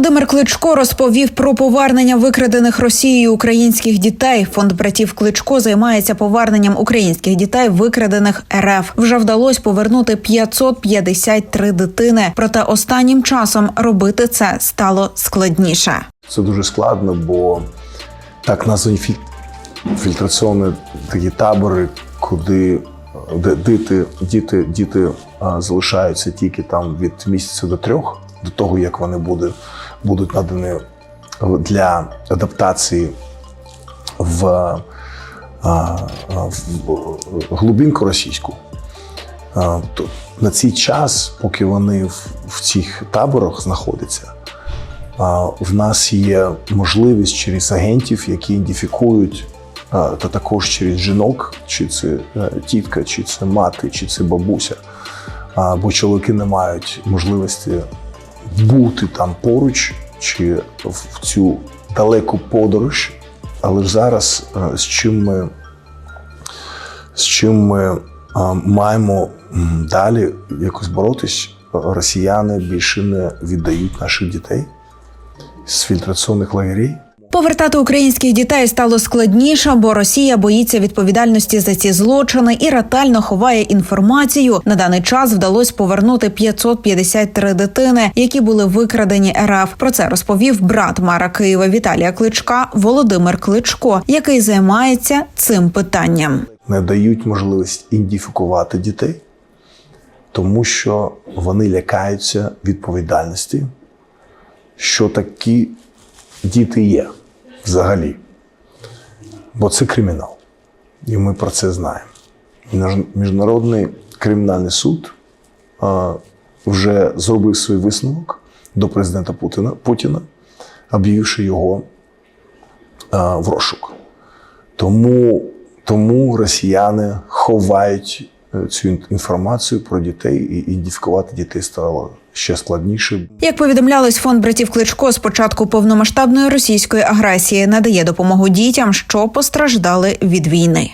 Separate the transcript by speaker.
Speaker 1: Володимир Кличко розповів про повернення викрадених Росією українських дітей. Фонд братів Кличко займається поверненням українських дітей, викрадених РФ. Вже вдалося повернути 553 дитини. Проте останнім часом робити це стало складніше.
Speaker 2: Це дуже складно, бо так названі філь... фільтраційні такі табори, куди діти, діти, діти залишаються тільки там від місяця до трьох, до того як вони буде, будуть надані для адаптації в, в глубинку російську. На цей час, поки вони в, в цих таборах знаходяться, в нас є можливість через агентів, які ідентифікують, та також через жінок, чи це е, тітка, чи це мати, чи це бабуся. Бо чоловіки не мають можливості бути там поруч чи в цю далеку подорож. Але ж зараз е, з чим ми, з чим ми маємо далі якось боротись, росіяни більше не віддають наших дітей з фільтраційних лагерей.
Speaker 1: Повертати українських дітей стало складніше, бо Росія боїться відповідальності за ці злочини і ретельно ховає інформацію. На даний час вдалося повернути 553 дитини, які були викрадені РФ. Про це розповів брат мера Києва Віталія Кличка Володимир Кличко, який займається цим питанням.
Speaker 2: не дають можливість ідентифікувати дітей, тому що вони лякаються відповідальності, що такі діти є взагалі. Бо це кримінал. І ми про це знаємо. Міжнародний кримінальний суд вже зробив свій висновок до президента Путіна, Путіна об'явивши його в розшук. Тому, тому росіяни ховають цю інформацію про дітей і ідентифікувати дітей стало ще складніше.
Speaker 1: Як повідомлялось, фонд братів Кличко з початку повномасштабної російської агресії надає допомогу дітям, що постраждали від війни.